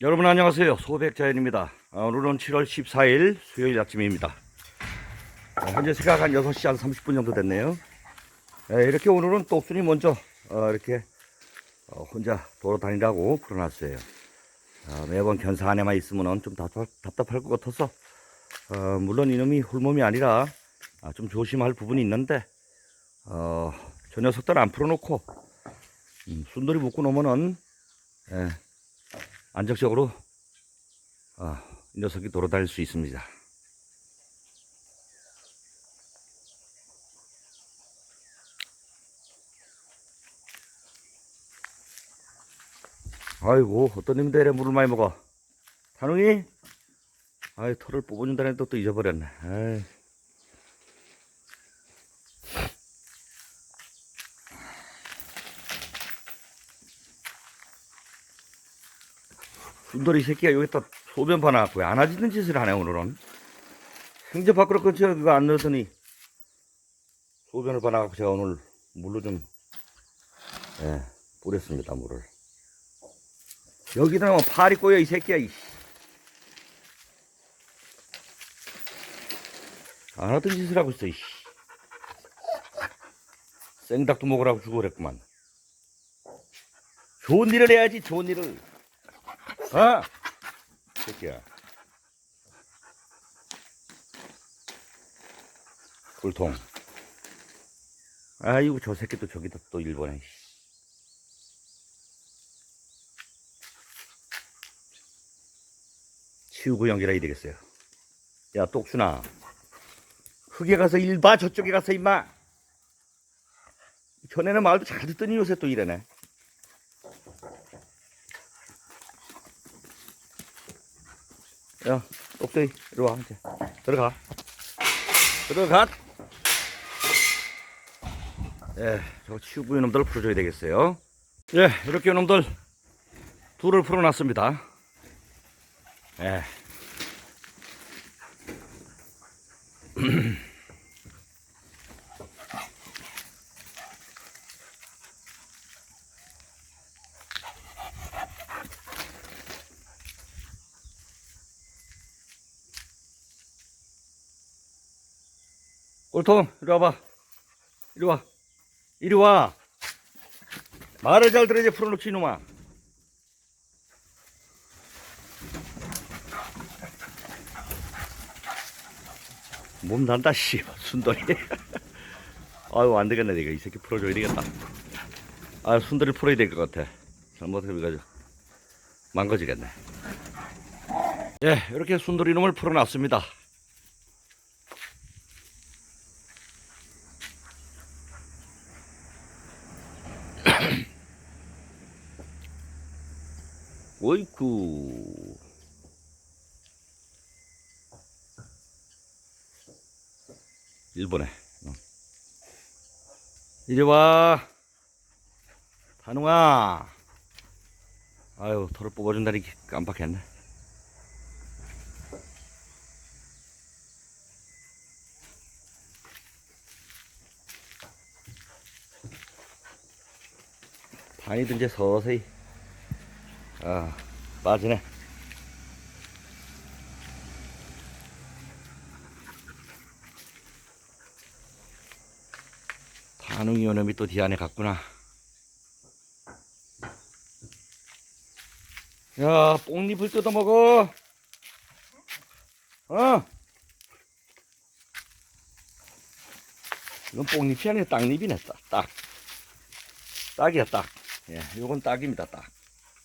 여러분 안녕하세요. 소백자연입니다. 아, 오늘은 7월 14일 수요일 아침입니다. 아, 현재 시각 한 6시 한 30분 정도 됐네요. 예, 이렇게 오늘은 똑순이 먼저 어, 이렇게 어, 혼자 돌아다니라고 풀어놨어요. 아, 매번 견사 안에만 있으면 좀 답답, 답답할 것 같아서 어, 물론 이놈이 홀몸이 아니라 아, 좀 조심할 부분이 있는데 어, 저 녀석들 안 풀어놓고 음, 순돌이 묶고 놓으면은 예, 안정적으로 어, 이 녀석이 돌아다닐 수 있습니다. 아이고 어떤 놈들 이래 물을 많이 먹어 단웅이 아이 털을 뽑아준다는 또, 또 잊어버렸네 아이. 순돌이 새끼가 여기다 소변 봐놔갖고 왜안 하지는 짓을 하네 오늘은 행제 밖으로 끊쳐 그거 안 넣었더니 소변을 봐놔갖고 제가 오늘 물로 좀 예, 뿌렸습니다 물을 여기다 뭐 팔이 꼬여 이 새끼야 이. 안 하던 짓을 하고 있어 이. 생닭도 먹으라고 주고 그랬구만 좋은 일을 해야지 좋은 일을 아! 새끼야. 꿀통. 아이고, 저 새끼 또 저기다 또 일본에. 치우고 연결해야 되겠어요. 야, 똑순아. 흙에 가서 일 봐, 저쪽에 가서 임마. 전에는 말도 잘 듣더니 요새 또 이러네. 야, 똑대이, 이리 와, 이제. 들어가. 들어가. 예, 저 치우고 이놈들 풀어줘야 되겠어요. 예, 이렇게 이놈들 둘을 풀어놨습니다. 예. 꼴통, 이리 와봐. 이리 와. 이리 와. 말을 잘 들어야지 풀어놓지, 이놈아. 몸 난다, 씨. 순돌이. 아유, 안 되겠네, 내가. 이 새끼 풀어줘야 되겠다. 아, 순돌이 풀어야 될 것 같아. 잘못해가지고. 망가지겠네. 예, 이렇게 순돌이 놈을 풀어놨습니다. 어이쿠. 일본에. 어. 이리 와. 단웅아. 아유, 털을 뽑아준다니 깜빡했네. 이제 서서히 아, 빠지네. 반응이 요놈이 또 뒤 안에 갔구나. 야, 뽕잎을 뜯어 먹어. 어? 이건 뽕잎이 아니라 땅잎이네, 딱. 딱. 딱이야, 딱. 예, 요건 딱입니다, 딱.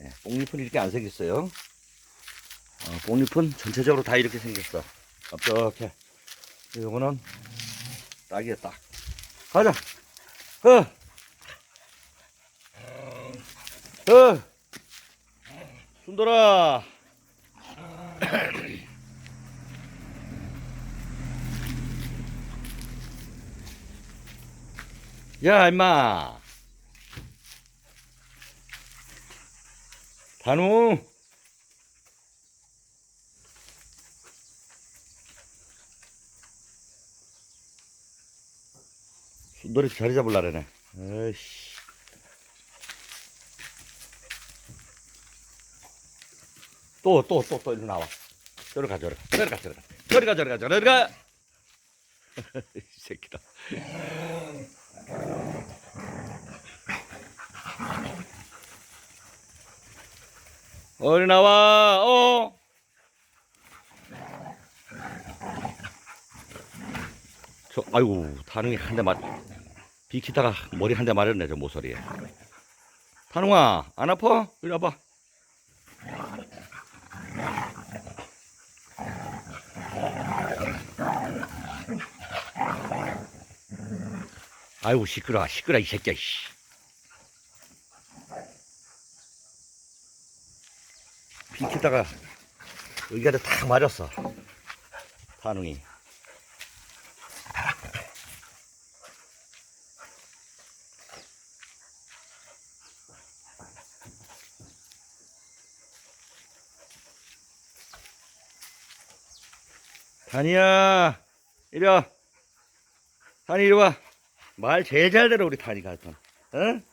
예, 뽕잎은 이렇게 안 생겼어요. 어, 뽕잎은 전체적으로 다 이렇게 생겼어. 깜짝해. 요거는 딱이야, 딱. 가자. 어. 어. 순돌아. 야, 임마. 단우. 순돌이 자리 잡을라래네. 에이씨. 또, 또, 또, 또, 일로 나와. 저리 가, 저리 가, 저리 가, 저리 가, 저리 가, 저리 가, 저리 가. 이 새끼다. 어디 나와, 어? 저, 아이고, 타능이 한 대 맞, 비키다가 머리 한 대 맞았네, 저 모서리에. 타능아, 안 아파? 이리 와봐. 아이고, 시끄러, 시끄러, 이 새끼야, 씨. 비키다가 여기가 다 맞았어. 타능이. 다니야, 이리 와. 다니, 이리 와. 말 제일 잘 들어, 우리 다니가. 응?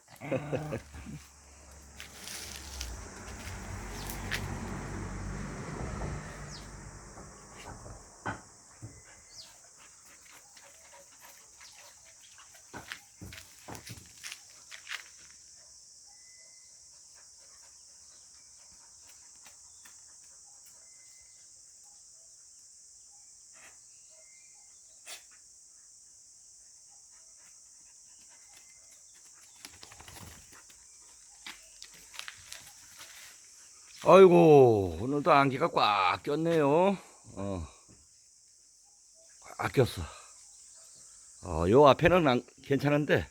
아이고, 오늘도 안개가 꽉 꼈네요. 어. 꽉 꼈어. 어, 요 앞에는 안- 괜찮은데,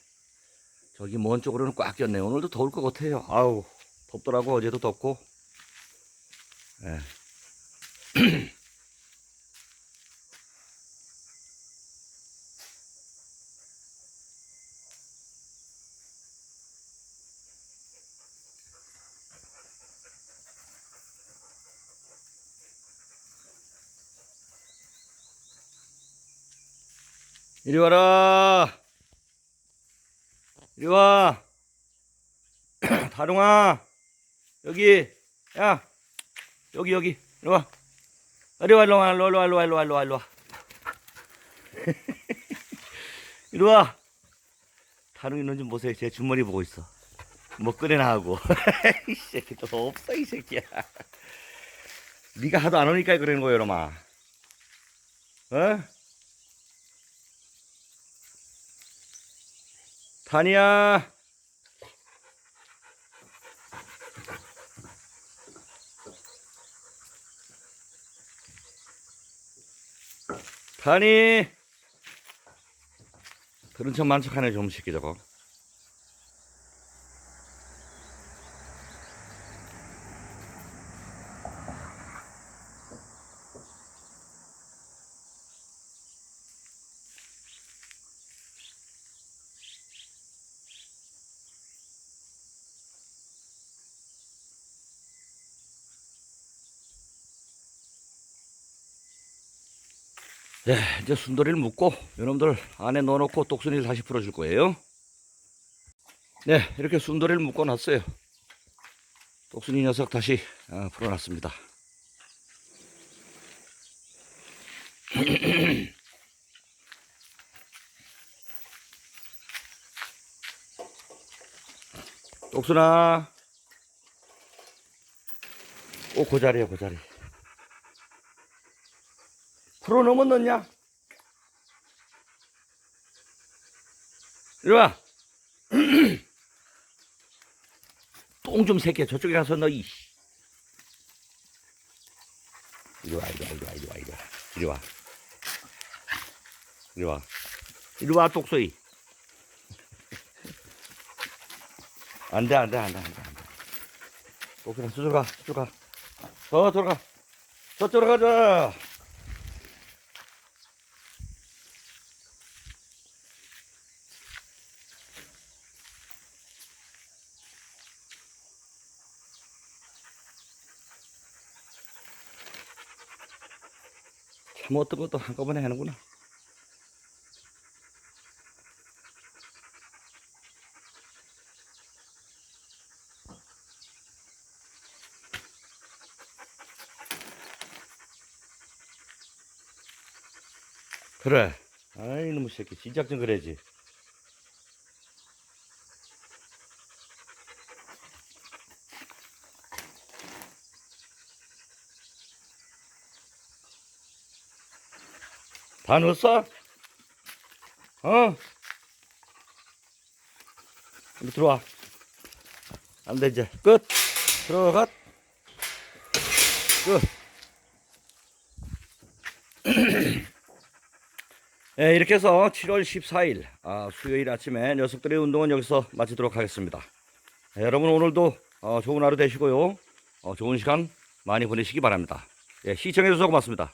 저기 먼 쪽으로는 꽉 꼈네요. 오늘도 더울 것 같아요. 아우, 덥더라고. 어제도 덥고. 예. 이리 와라. 이리 와. 다롱아. 여기. 야. 여기, 여기. 이리 와. 이리 와, 이리 와, 이리 와, 이리 와, 이리 와, 이리 와, 이리 와, 이리 와. 이리 와. 다롱 있는 좀 보세요. 제 주머니 보고 있어. 뭐 꺼내나 하고. 이 새끼 또 없어, 이 새끼야. 네가 하도 안 오니까 그러는 거야, 이놈아. 어? 다니야. 다니. 그런 척 만척하네 좀 시키 저거. 네, 이제 순돌이를 묶고 여러분들 안에 넣어놓고 똑순이를 다시 풀어줄 거예요. 네, 이렇게 순돌이를 묶어 놨어요. 똑순이 녀석 다시 아, 풀어놨습니다. 똑순아. 오, 그 자리야, 그 자리. 넘어 넣냐? 이리 와. 똥 좀 새끼야. 저쪽에 가서 너, 이. 이리 와, 이리 와, 이리 와, 이리 와, 이리 와. 이리 와. 이리 와. 이리 와, 똑소이. 안 돼, 안 돼, 안 돼, 안 돼, 안 돼. 똑소이, 저쪽 가, 저쪽 가. 저쪽으로 가. 저쪽으로 가자. 참 어떤 것도 한꺼번에 하는구나. 그래. 아이, 너무 새끼. 진작 좀 그래야지. 다 넣었어? 어? 이리 들어와. 안 돼, 이제. 끝. 들어가. 끝. 예, 이렇게 해서 7월 14일 아, 수요일 아침에 녀석들의 운동은 여기서 마치도록 하겠습니다. 예, 여러분 오늘도 어, 좋은 하루 되시고요. 어, 좋은 시간 많이 보내시기 바랍니다. 예, 시청해주셔서 고맙습니다.